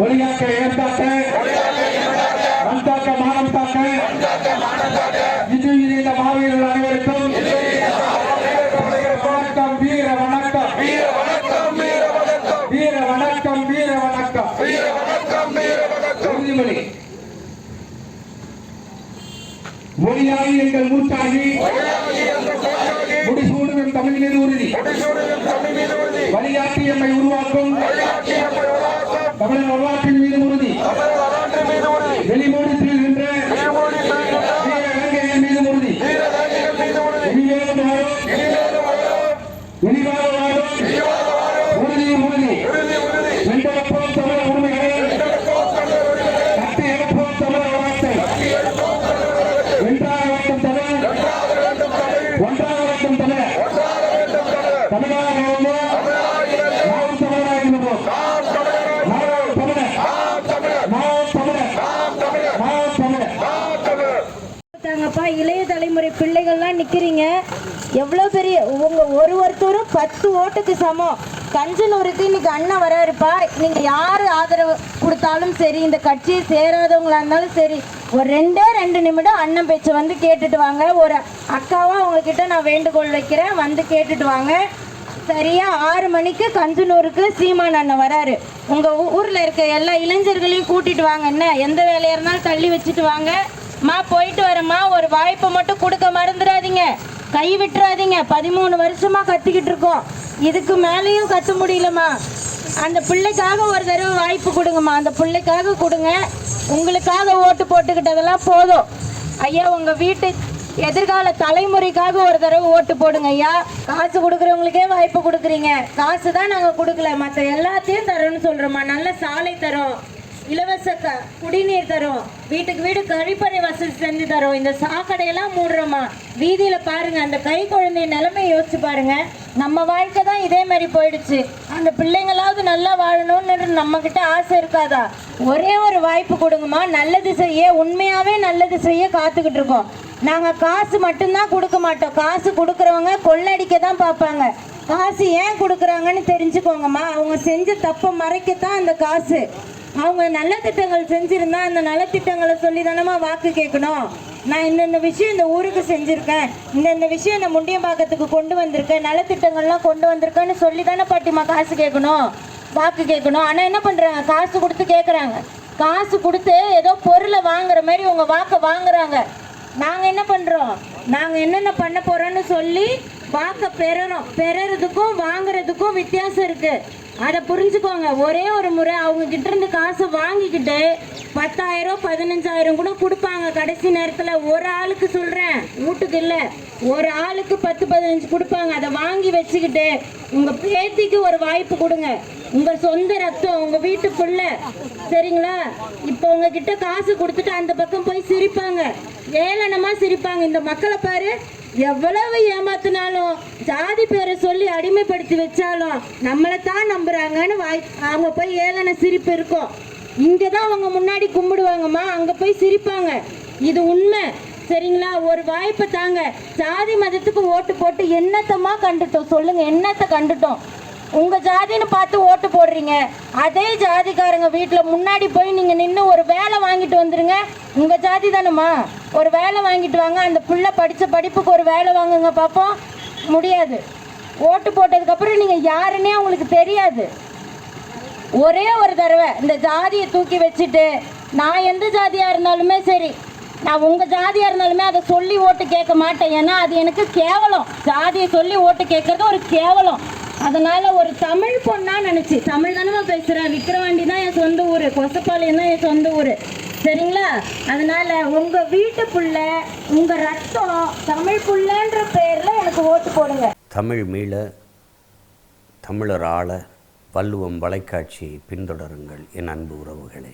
மொழியாக்க ஏற்காக்க மண்காக்க மானம் காக்க இது இந்த மாவீரர்கள் அனைவருக்கும் வணக்கம் வீர வணக்கம். வீர வணக்கம் வீர வணக்கம். வீர வணக்கம் வீர வணக்கம் வீர வணக்கம் வீர வணக்கம் உறுதிமொழி. மொழியாகி எங்கள் மூத்தாகி முடிசூடும் தமிழ் மீது உறுதி. முடிசூடும் எம்மை உருவாக்கும். வழிகாட்டி எம்மை உருவாக்கும் தமிழ் வரலாற்றின் மீது உறுதி. தமிழ் வரலாற்று மீது உறுதி. வெளிமோடி திரிகின்ற மீது உறுதி. இனிமேலும் இனிமேலும் உறுதி. உறுதி உறுதி. உறுதி வென்றெடுப்போம் தமிழ் உரிமைகளை. கட்டி எழுப்போம் தமிழ் வளத்தை எடுப்போம் தமிழர் வளத்தை வென்றாக வேண்டும் தமிழ். ஒன்றாக வேண்டும் தமிழ் தமிழாக இருந்தோம் தமிழராக இருந்து நாம் தமிழராக இருந்தோம் நாம் தமிழர் நாம் தமிழர் நாம் தமிழர் நாம் தமிழர் நாம் தமிழர் நாம் தமிழர் நாம் தமிழர் தாங்கப்பா இளைய தலைமுறை பிள்ளைகள்லாம் நிற்கிறீங்க எவ்வளோ பெரிய உங்கள் ஒரு ஒருத்தரும் பத்து ஓட்டுக்கு சமம். கஞ்சனூருக்கு இன்னைக்கு அண்ணன் வராருப்பா நீங்கள் யார் ஆதரவு கொடுத்தாலும் சரி இந்த கட்சியை சேராதவங்களா இருந்தாலும் சரி ஒரு ரெண்டே ரெண்டு நிமிடம் அண்ணன் பேச்சை வந்து கேட்டுட்டு வாங்க. ஒரு அக்காவாக உங்ககிட்ட நான் வேண்டுகோள் வைக்கிறேன். வந்து கேட்டுட்டு வாங்க. சரியா ஆறு மணிக்கு கஞ்சனூருக்கு சீமான் அண்ணன் வராரு. உங்க ஊர்ல இருக்க எல்லா இளைஞர்களையும் கூட்டிட்டு வாங்க. என்ன எந்த வேலையா இருந்தாலும் தள்ளி வச்சுட்டு வாங்க. மா போயிட்டு வரேம்மா ஒரு வாய்ப்பை மட்டும் கொடுக்க மறந்துடாதீங்க. கை விட்டுறாதீங்க. பதிமூணு வருஷமா கத்திக்கிட்டு இருக்கோம். இதுக்கு மேலேயும் கத்த முடியலம்மா. அந்த பிள்ளைக்காக ஒரு தடவை வாய்ப்பு கொடுங்கம்மா. அந்த பிள்ளைக்காக கொடுங்க. உங்களுக்காக ஓட்டு போட்டுக்கிட்டதெல்லாம் போதும். ஐயா உங்கள் வீட்டு எதிர்கால தலைமுறைக்காக ஒரு தடவை ஓட்டு போடுங்க ஐயா. காசு கொடுக்குறவங்களுக்கே வாய்ப்பு கொடுக்குறீங்க. காசு தான் நாங்கள் கொடுக்கல. மற்ற எல்லாத்தையும் தரோம்னு சொல்கிறோம்மா நல்ல சாலை தரோம். இலவச க குடிநீர் தரும். வீட்டுக்கு வீடு கழிப்பறை வசதி செஞ்சு தரோம். இந்த சாக்கடையெல்லாம் மூடுறோமா? வீதியில் பாருங்க அந்த கை குழந்தை நிலைமை யோசிச்சு பாருங்க. நம்ம வாழ்க்கை தான் இதே மாதிரி போயிடுச்சு. அந்த பிள்ளைங்களாவது நல்லா வாழணும்னு நம்ம கிட்ட ஆசை இருக்காதா? ஒரே ஒரு வாய்ப்பு கொடுங்கம்மா. நல்லது செய்ய உண்மையாவே நல்லது செய்ய காத்துக்கிட்டு இருக்கோம். நாங்கள் காசு மட்டும்தான் கொடுக்க மாட்டோம். காசு கொடுக்குறவங்க கொள்ளடிக்க தான் பார்ப்பாங்க. காசு ஏன் கொடுக்குறாங்கன்னு தெரிஞ்சுக்கோங்கம்மா. அவங்க செஞ்ச தப்பை மறைக்கத்தான் அந்த காசு. அவங்க நல்ல திட்டங்கள் செஞ்சுருந்தா அந்த நலத்திட்டங்களை சொல்லி தானமா வாக்கு கேட்கணும். நான் இந்தந்த விஷயம் இந்த ஊருக்கு செஞ்சுருக்கேன். இந்தந்த விஷயம் இந்த முண்டியம்பாக்கத்துக்கு கொண்டு வந்திருக்கேன். நலத்திட்டங்கள்லாம் கொண்டு வந்திருக்கேன்னு சொல்லி தானே பாட்டிமா காசு கேட்கணும். வாக்கு கேட்கணும். ஆனால் என்ன பண்ணுறாங்க காசு கொடுத்து கேட்குறாங்க. காசு கொடுத்து ஏதோ பொருளை வாங்குற மாதிரி உங்கள் வாக்கை வாங்குறாங்க. நாங்கள் என்ன பண்ணுறோம் நாங்கள் என்னென்ன பண்ண போகிறோன்னு சொல்லி பார்க்க பெறணும். பெறறதுக்கும் வாங்குறதுக்கும் வித்தியாசம் இருக்கு. அதை புரிஞ்சுக்கோங்க. ஒரே ஒரு முறை அவங்க கிட்ட இருந்து காசை வாங்கிக்கிட்டு பத்தாயிரம் பதினஞ்சாயிரம் கூட கொடுப்பாங்க. கடைசி நேரத்தில் ஒரு ஆளுக்கு சொல்கிறேன் வீட்டுக்கு இல்லை. ஒரு ஆளுக்கு பத்து பதினஞ்சு கொடுப்பாங்க. அதை வாங்கி வச்சுக்கிட்டு உங்கள் பேத்திக்கு ஒரு வாய்ப்பு கொடுங்க. உங்க சொந்த ரத்தம் உங்க வீட்டு புள்ள சரிங்களா? இப்போ உங்ககிட்ட காசு கொடுத்துட்டு அந்த பக்கம் போய் சிரிப்பாங்க. ஏளனமா சிரிப்பாங்க. இந்த மக்களை பாரு எவ்வளவு ஏமாத்தினாலும் ஜாதி பேரை சொல்லி அடிமைப்படுத்தி வச்சாலும் நம்மளை தான் நம்புறாங்கன்னு வாய் அவங்க போய் ஏளன சிரிப்பு இருக்கும். இங்கே தான் அவங்க முன்னாடி கும்பிடுவாங்கம்மா. அங்கே போய் சிரிப்பாங்க. இது உண்மை. சரிங்களா? ஒரு வாய்ப்பை தாங்க. ஜாதி மதத்துக்கு ஓட்டு போட்டு என்னத்தம்மா கண்டுட்டோம்? சொல்லுங்க என்னத்தை கண்டுட்டோம்? உங்க ஜாதின்னு பார்த்து ஓட்டு போடுறீங்க. அதே ஜாதிக்காரங்க வீட்டில் முன்னாடி போய் நீங்க நின்று ஒரு வேலை வாங்கிட்டு வந்துருங்க. உங்க ஜாதி தானம்மா? ஒரு வேலை வாங்கிட்டு வாங்க. அந்த புள்ள படிச்ச படிப்புக்கு ஒரு வேலை வாங்குங்க பார்ப்போம் முடியாது. ஓட்டு போட்டதுக்கப்புறம் நீங்க யாருன்னே உங்களுக்கு தெரியாது. ஒரே ஒரு தடவை இந்த ஜாதியை தூக்கி வச்சுட்டு நான் எந்த ஜாதியாக இருந்தாலுமே சரி நான் உங்க ஜாதியாக இருந்தாலுமே அதை சொல்லி ஓட்டு கேட்க மாட்டேன். ஏன்னா அது எனக்கு கேவலம். ஜாதியை சொல்லி ஓட்டு கேட்கறது ஒரு கேவலம். அதனால ஒரு தமிழ் பொண்ணா நினைச்சு தமிழ் தானே பேசுறேன் விக்கிரவாண்டி தான் என் சொந்த ஊரு. கொசப்பாளையம் தான் என் சொந்த ஊரு. சரிங்களா? அதனால உங்க வீட்டு புள்ள உங்க ரத்தம் தமிழ் புள்ளன்ற பேர்ல எனக்கு ஓட்டு போடுங்க. தமிழ் மீள தமிழர் ஆள வள்ளுவம் வலைக்காட்சியை பின்தொடருங்கள் என் அன்பு உறவுகளே.